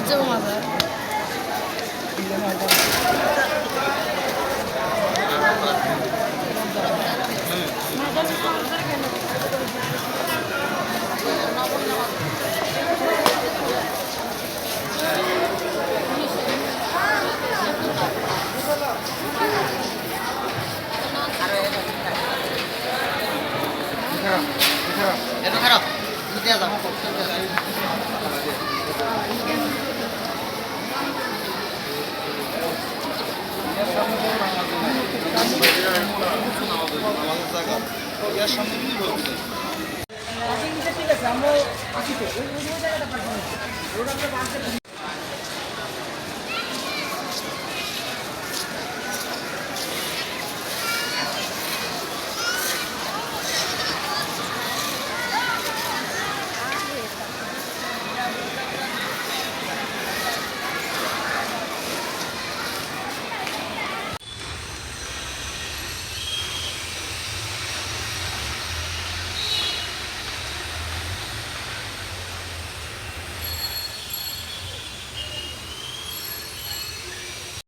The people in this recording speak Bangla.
চেয়েও মজা এটা খারাপ দিয়ে দাও ঠিক আছে আমরা আসি তো ওই জায়গাটা পাঠানো ওটা আমরা